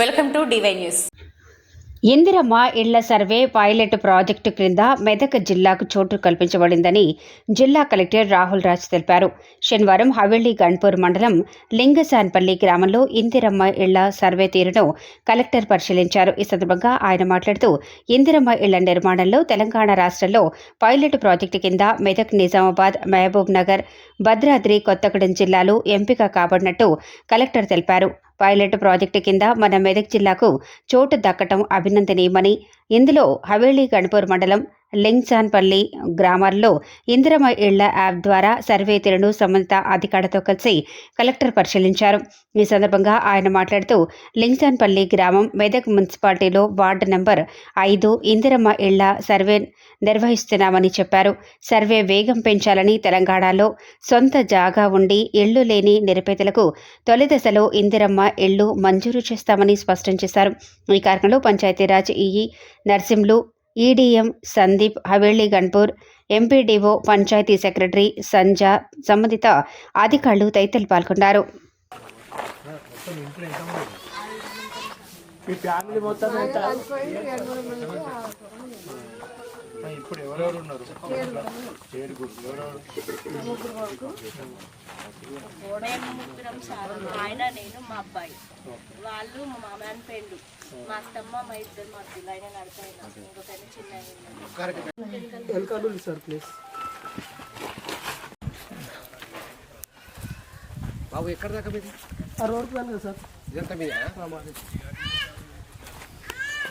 Welcome to DY news. Indiramma ఇళ్ళ survey pilot project క్రింద మెదక్ జిల్లాకు చోటు కల్పించబడిందని జిల్లా కలెక్టర్ రాహుల్ రాజ్ తెలిపారు. శనివారం హవేళీ గణ్పూర్ మండలం లింగసాన్పల్లి గ్రామంలో ఇందిరమ్మ ఇళ్ళ సర్వే తీరును కలెక్టర్ పరిశీలించారు. ఈ సందర్భంగా ఆయన మాట్లాడుతూ ఇందిరమ్మ ఇళ్ళ నిర్మాణంలో తెలంగాణ రాష్ట్రంలో పైలట్ ప్రాజెక్టు కింద మెదక్ నిజామాబాద్ మహబూబ్ నగర్ భద్రాద్రి కొత్తగూడెం జిల్లాలు ఎంపిక కాబడినట్టు కలెక్టర్ తెలిపారు. పైలట్ ప్రాజెక్టు కింద మన మెదక్ జిల్లాకు చోటు దక్కటం అభినందనీయమని. ఇందులో హవేలీ గణపూర్ మండలం లింగ్సాన్పల్లి గ్రామాల్లో ఇందిరమ ఇళ్ళ యాప్ ద్వారా సర్వే తీరును సంబంధిత అధికారులతో కలిసి కలెక్టర్ పరిశీలించారు. ఈ సందర్భంగా ఆయన మాట్లాడుతూ లింగ్సాన్పల్లి గ్రామం మెదక్ మున్సిపాలిటీలో వార్డు నంబర్ ఐదు ఇందిరమ్మ ఇళ్ళ సర్వే నిర్వహిస్తున్నామని చెప్పారు. సర్వే వేగం పెంచాలని తెలంగాణలో సొంత జాగా ఉండి ఇళ్ళు లేని నిరుపేదలకు తొలి దశలో ఇందిరమ్మ ఇళ్ళు మంజూరు చేస్తామని స్పష్టం చేశారు. ఈ కార్యక్రమంలో Panchayati Raj EE Narsimlu EDM Sandeep Haveli Ghanpur MPDO panchayat secretary సంజా సంబంధిత అధికారులు తదితరులు పాల్గొన్నారు. మీ ఫ్యామిలీ మొత్తం ఇప్పుడు ఎవరెవరు ఉన్నారు ఏడుగురు ఎవరెవరు ముగ్గురం సార్ ఆయన నేను మా అబ్బాయి. వాళ్ళు మా మామయ్య పెండు మా అత్తమ్మ మా ఇద్దరు మా పిల్ల ఆయన నడతాయినా ఇంకొక చిన్న వెల్కమ్ సార్ ప్లీజ్ బాబు ఎక్కడ దాకా మీది? రోడ్ ప్లాన్ కదా సార్. ఇదంతా మీద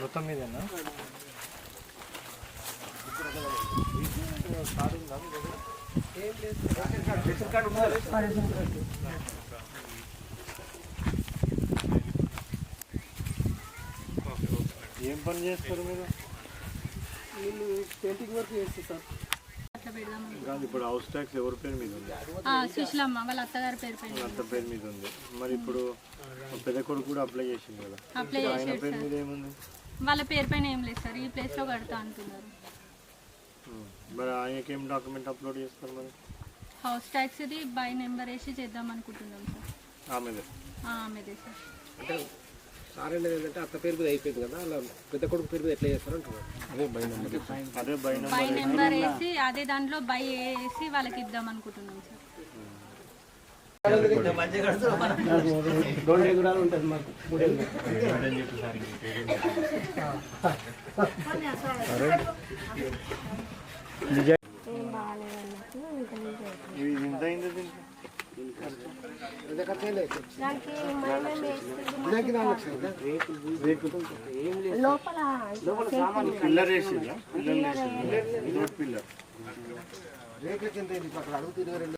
మొత్తం మీదేనా? ఏం పని చేస్తారు మీరు వీళ్ళు పెయింటింగ్ వర్క్ కాదు ఇప్పుడు హౌస్ ట్యాక్స్ ఎవరి పేరు మీద ఉంది? సుశీలమ్మ వాళ్ళ అత్తగారి పేరు పైన అత్త పేరు మీద ఉంది. మరి ఇప్పుడు పెద్ద కొడుకు కూడా అప్లై చేసింది కదా. అప్లై చేసాడు పేరు మీద ఏముంది? వాళ్ళ పేరు పైన ఏం లేదు సార్. ఈ ప్లేస్లో కడతా అంటున్నారు. మరి ఆయనకి ఏం డాక్యుమెంట్ అప్లోడ్ చేస్తారు మరి? హౌస్ ట్యాక్స్ ఇది బై నెంబర్ వేసి చేద్దాం అనుకుంటున్నాం సార్. ఆమెదే? ఆ, ఆమెదే సార్. అంటే సార్ అనేది ఏంటంటే అత్త పేరు మీద అయిపోయింది కదా అలా పెద్ద కొడుకు పేరు మీద ఎట్లా చేస్తారు అంటున్నారు? అదే బై బై నెంబర్. వేసి అదే దాంట్లో బై వేసి వాళ్ళకి ఇద్దాం అనుకుంటున్నాం సార్. రెండు ఎకరాలు ఉంటుంది మాకు కదా? పిల్లర్ వేసిందా? పిల్లర్ పిల్లర్ అడుగుతుంది ఇరవై రెండు